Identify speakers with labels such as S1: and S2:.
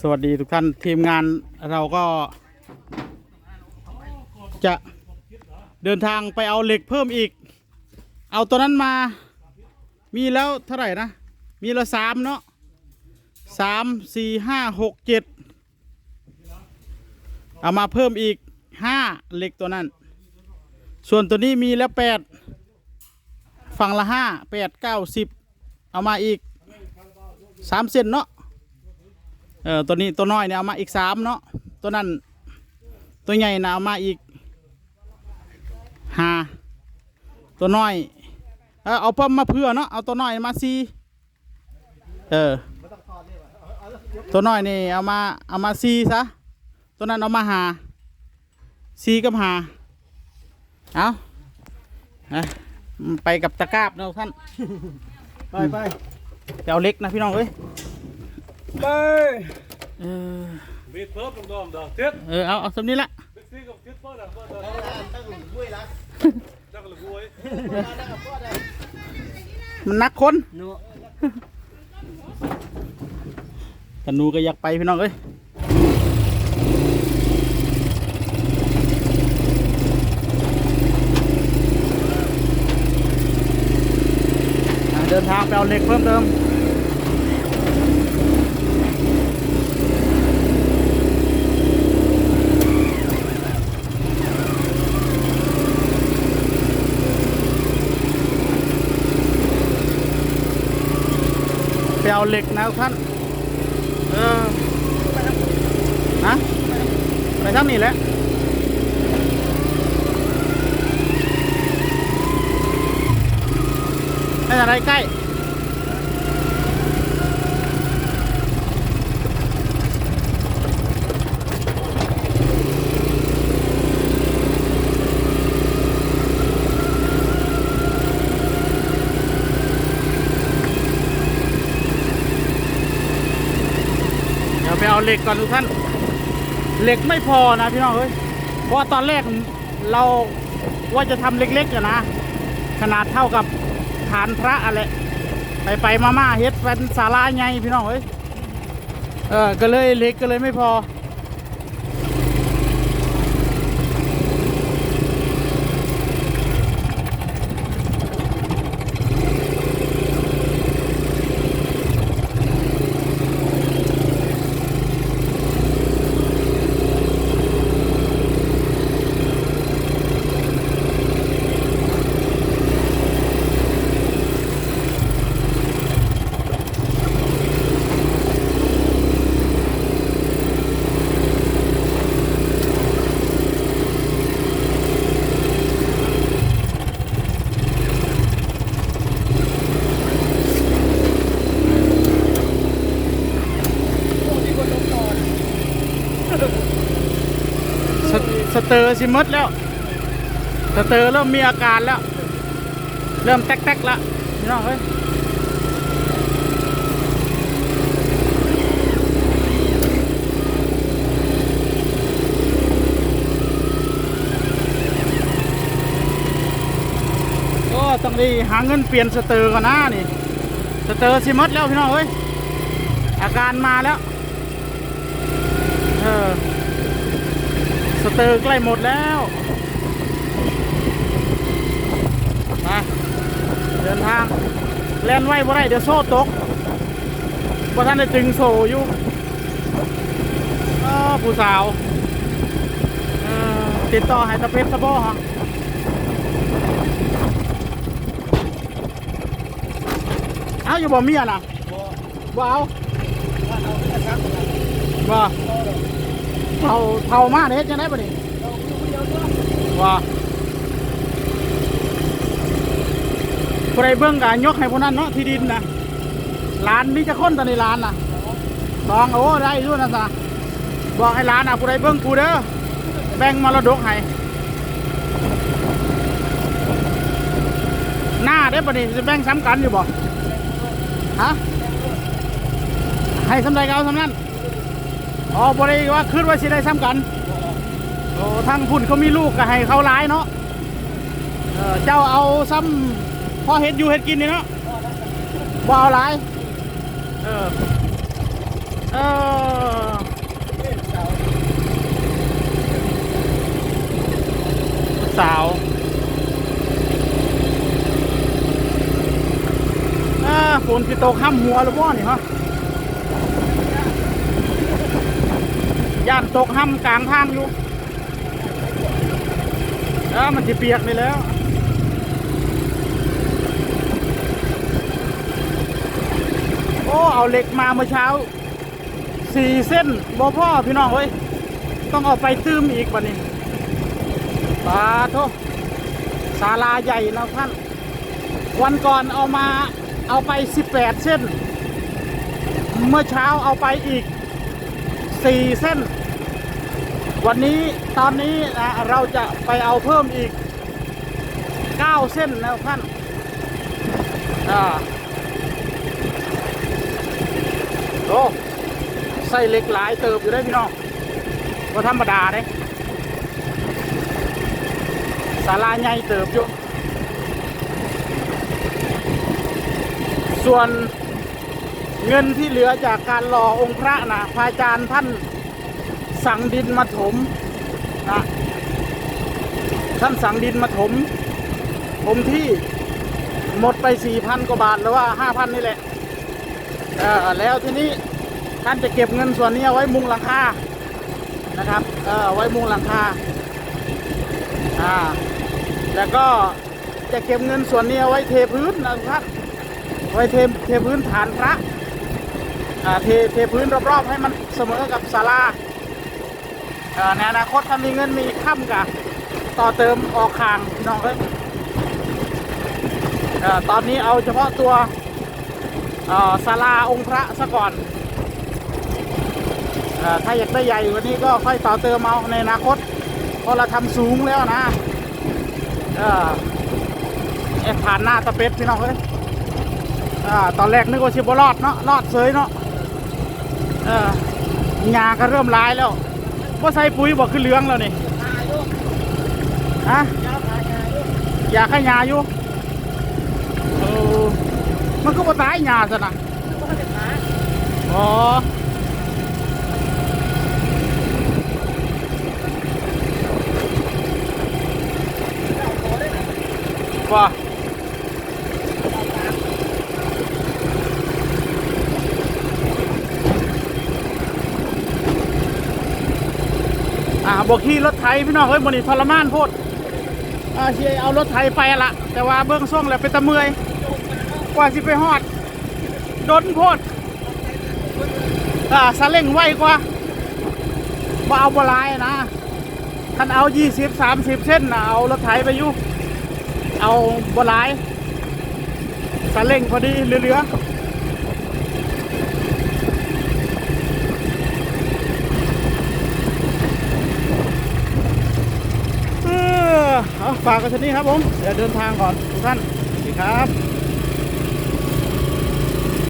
S1: สวัสดีทุกท่านทีมงานเราก็จะเดินทางไปเอาเหล็กเพิ่มอีก เอาตัวนั้นมา มีแล้วเท่าไหร่นะ มีละสามเนาะสามสี่ห้าหกเจ็ดเอามาเพิ่มอีกห้าเหล็กตัวนั้น ส่วนตัวนี้มีแล้วแปดฝั่งละห้าแปดเก้าสิบเอามาอีกสามเซนเนาะ เออตัวนี้ตัวน้อยเนี่ยเอามาอีกสามเนาะตัวนั้นตัวใหญ่นะเอามาอีกห้าตัวน้อยเออเอาเพิ่มมาเพื่อเนาะเอาตัวน้อยมาสี่เออตัวน้อยนี่เอามาเอามาสี่ซะตัวนั้นเอามาหาสี่กับหาเอาอะไปกับตะกร้าบเนาะท่าน
S2: ไปไป
S1: ไปเอาเล็กนะพี่น้องเอ้ย
S2: ไป
S1: เออ
S3: มีดเพิ่มลงดอมดอกเจ็ด
S1: เออเอาเอาสำนี้ละ
S3: บิ๊กซี่กับเจ็ดเพิ่มดังเพิ่มดัง
S2: ตั้งหลุมด้วยละ
S3: จักรละกวย
S1: มันนักคน
S2: เนาะ
S1: ธนูก็อยากไปพี่น้องเอ้ยอะเดินทางไปเอาเหล็กเพิ่มเติม เอาเหล็กนะท่าน เออนะไปทางนี้แหละไม่อะไรใกล้ เหล็กก่อนทุกท่าน เหล็กไม่พอนะพี่น้องเอ้ยเพราะว่าตอนแรกเราว่าจะทำเล็กๆอะนะ ขนาดเท่ากับฐานพระอะไรไปไปๆมาเฮ็ดเป็นศาลาใหญ่พี่น้องเอ้ยเออก็เลยเล็กก็เลยไม่พอ สส เตอร์สิมดแล้วสเตอร์เริ่มมีอาการแล้ว เริ่มแตกๆแล้วพี่น้องเอ้ยก็ต้องได้หาเงินเปลี่ยนสเตอร์ก่อนนะนี่สเตอร์สิมดแล้วพี่น้องเอ้ยอาการมาแล้ว เออ สเตอร์ใกล้หมดแล้ว มา เดินทาง แล่นไว้บ่ได้เดี๋ยวโซ่ตกบ่ท่านได้ตึงโซ่อยู่ผู้สาวติดต่อให้ตะเพชรตะโบฮะเอาอยู่บ่เมียน่ะบ่เอาบ่ เท่าเท่ามากเฮ็ดจังได๋บ่นี่ว่าผู้ใดเบิ่งก็ยกให้ผู้นั้นเนาะที่ดินนะร้านมีจะคนตอนนี้ร้านน่ะลองโอ้ได้อยู่นะซะบอกให้ร้านน่ะผู้ใดเบิ่งกูเด้อแบ่งมรดกให้หน้าได้บ่นี่จะแบ่งซ้ำกันอยู่บ่ฮะให้สำใดก็เอาสำนั้น อ๋อบริว่าขึ้นว่าสิได้ซ้ำกันโอ้ทางพุ่นเขามีลูกก็ให้เขาร้ายเนาะเจ้าเอาซ้ำพอเห็ดอยู่เห็ดกินนี่เนาะว่เอาร้ายเออเออสาวอ่ฝนคือโตข้ามหัวหรือว่านี่ฮะ ย่านตกห้ำกลางทางอยู่เออมันจะเปียกนี่แล้วโอ้เอาเหล็กมาเมื่อเช้าสี่เส้นบ่พ่อพี่น้องเว้ยต้องเอาไปตื้มอีกวันนี้ปาโทศาลาใหญ่นะท่าน วันก่อนเอามาเอาไป 18 เส้น เมื่อเช้าเอาไปอีก 4เส้น วันนี้ตอนนี้นะเราจะไปเอาเพิ่มอีก9เส้นนะท่านอ่าโอ้ใส่เหล็กหลายเติบอยู่ได้พี่น้องก็ธรรมดาเด้ศาลาใหญ่เติบอยู่ส่วน เงินที่เหลือจากการรอองค์พระนะพระอาจารย์ท่านสั่งดินมาถมนะท่านสั่งดินมาถมถมที่หมดไปสี่พันกว่าบาทหรือว่าห้าพันนี่แหละแล้วทีนี้ท่านจะเก็บเงินส่วนนี้ไว้มุงหลังคานะครับเออไว้มุงหลังคาอ่าแล้วก็จะเก็บเงินส่วนนี้ไว้เทพื้นนะครับไว้เทเทพื้นฐานพระ เทเทพื้นรอบๆให้มันเสมอกับศาลาอ่าในอนาคตถ้ามีเงินมีค่ำกะต่อเติมออกคางน้องเอ้ยตอนนี้เอาเฉพาะตัวอ่าศาลาองค์พระซะก่อนอถ้าอยากได้ใหญ่กว่านี้ก็ค่อยต่อเติมเอาในอนาคตเพราะเราทำสูงแล้วนะเออเอ็ดผ่านหน้าตะเป็ดพี่น้องเอ้ยอตอนแรกนึกว่าชิบรอดเนาะรอดเสยเนาะ เอองาก็เริ่มร้ายแล้วว่าใส่ปุ๋ยบอกคือเหลืองแล้วนี่ฮะอยากให้ยาอยู่เออมันก็บ่ตายยาซะนะอ๋อว่า บอกขี่รถไถพี่น้องเฮ้ยบนนี้ทรมานโพดอ่าเชียเอารถไถไปละแต่ว่าเบื้องส่งแล้วเป็นตะเมยกว่าสิไปฮอดโดนโพดอ่าสาเล่งไวกว่าบ่เอาบลายนะท่านเอายี่สิบสามสิบเส้นนะเอารถไถไปอยู่เอาบลายสาเล่งพอดีเหลือๆ เออเอาฝากกันทีนี้ครับผม เดี๋ยวเดินทางก่อนทุกท่านสวัสดีครับ